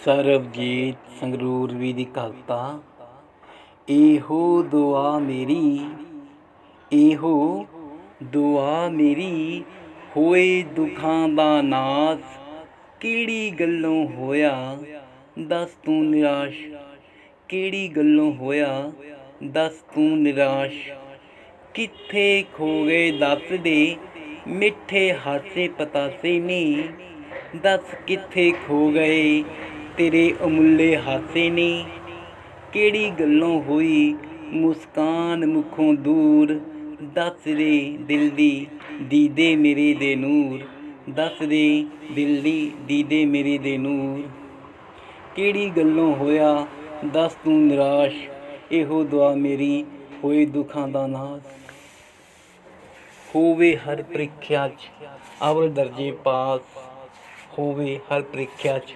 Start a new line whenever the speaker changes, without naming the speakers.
ਸਰਬਜੀਤ ਸੰਗਰੂਰ ਵੀ ਦੀ ਕਵਿਤਾ, ਇਹੋ ਦੁਆ ਮੇਰੀ, ਇਹੋ ਦੁਆ ਮੇਰੀ, ਹੋਏ ਦੁਖਾਂ ਦਾ ਨਾਸ, ਕਿਹੜੀ ਗੱਲੋਂ ਹੋਇਆ, ਦੱਸ ਤੂੰ ਨਿਰਾਸ਼, ਕਿਹੜੀ ਗੱਲੋਂ ਹੋਇਆ, ਦੱਸ ਤੂੰ ਨਿਰਾਸ਼, ਕਿੱਥੇ ਖੋ ਗਏ ਦੱਸ ਦੇ, ਮਿੱਠੇ ਹਾਸੇ ਪਤਾਸੇ ਨੇ, ਦੱਸ ਕਿੱਥੇ ਖੋ ਗਏ ਤੇਰੇ ਅਮੁੱਲੇ ਹਾਸੇ ਨੇ। ਕਿਹੜੀ ਗੱਲੋਂ ਹੋਈ ਮੁਸਕਾਨ ਮੁਖੋਂ ਦੂਰ? ਦੱਸ ਦੇ ਦਿਲ ਦੀ ਦੀਦੇ ਮੇਰੇ ਦੇ ਨੂਰ। ਦੱਸ ਦੇ ਦਿਲ ਦੀ ਦੀਦੇ ਮੇਰੇ ਦੇ ਨੂਰ। ਕਿਹੜੀ ਗੱਲੋਂ ਹੋਇਆ? ਦੱਸ ਤੂੰ ਨਿਰਾਸ਼। ਇਹੋ ਦੁਆ ਮੇਰੀ ਹੋਏ ਦੁੱਖਾਂ ਦਾ ਨਾਸ। ਹੋਵੇ ਹਰ ਪ੍ਰੀਖਿਆ 'ਚ ਅਵਲ ਦਰਜੇ ਪਾਸ। ਹੋਵੇ ਹਰ ਪ੍ਰੀਖਿਆ 'ਚ